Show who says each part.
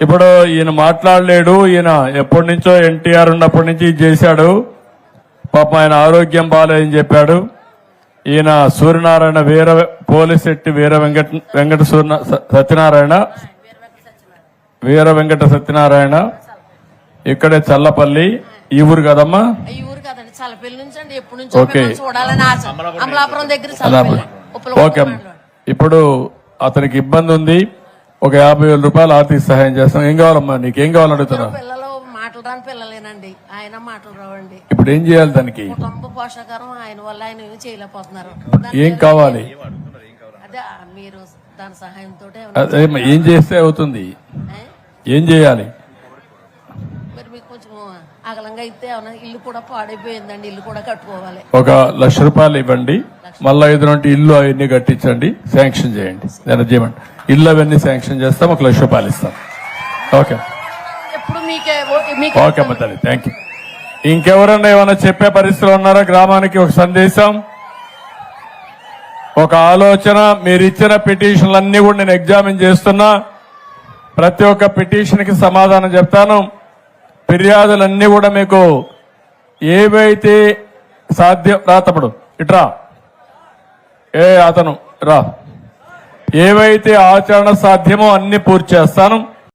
Speaker 1: ఇప్పుడు ఈయన మాట్లాడలేడు ఈయన ఎప్పటి నుంచో ఎన్టీఆర్ ఉన్నప్పటి నుంచి చేశాడు. పాపం ఆయన ఆరోగ్యం బాగాలేదని చెప్పాడు. ఈయన సూర్యనారాయణ వీర పోలిశెట్టి వీర వెంకట వెంకట సూర్య సత్యనారాయణ. వీర వెంకట సత్యనారాయణ. ఇక్కడే చల్లపల్లి ఈ ఊరు కదమ్మా?
Speaker 2: ఈ ఊరు కదండి చల్లపల్లి నుంచి అండి. ఎప్పటి నుంచో
Speaker 1: ఓకే. ఓకే. ఇప్పుడు అతనికి ఇబ్బంది ఉంది. ఒక యాభై వేల రూపాయలు ఆర్థిక సహాయం చేస్తాం. ఏం కావాలమ్మా నీకేం? కావాలని అడుగుతున్నా
Speaker 2: పిల్లలు మాటలు రాని పిల్లలేనండి. ఆయన మాటలు రావండి.
Speaker 1: ఇప్పుడు ఏం చేయాలి దానికి?
Speaker 2: కుటుంబ పోషకారం ఆయన వల్ల ఆయన ఏమీ చేయలేకపోతున్నారు.
Speaker 1: ఏం కావాలి?
Speaker 2: అదే మీరు దాని సహాయంతో
Speaker 1: అదే అమ్మా, ఏం చేస్తే అవుతుంది? ఏం? చేయాలి?
Speaker 2: మరి మీకు కొంచెం అగలంగా అయితే ఏమన్నా ఇల్లు కూడా పాడైపోయిందండి. ఇల్లు కూడా కట్టుకోవాలి.
Speaker 1: ఒక లక్ష రూపాయలు ఇవ్వండి. మళ్ళా ఎదురంటే ఇల్లు అవన్నీ కట్టించండి శాంక్షన్ చేయండి. చేయమండి ఇల్లు అవన్నీ శాంక్షన్ చేస్తాం ఒక లక్ష రూపాయలు ఇస్తాం. ఓకే. ఓకే అమ్మ తల్లి థ్యాంక్ యూ ఇంకెవరన్నా ఏమైనా చెప్పే పరిస్థితులు ఉన్నారా? గ్రామానికి ఒక సందేశం? ఒక ఆలోచన మీరు ఇచ్చిన పిటిషన్లన్నీ కూడా నేను ఎగ్జామిన్ చేస్తున్నా. ప్రతి ఒక్క పిటిషన్కి సమాధానం చెప్తాను. ఫిర్యాదులన్నీ కూడా మీకు ఏవైతే సాధ్యం రా తమ్ముడు ఇట్రా. ఏ అతను రా. ఏవైతే ఆచరణ సాధ్యమో అన్ని పూర్తి చేస్తాను.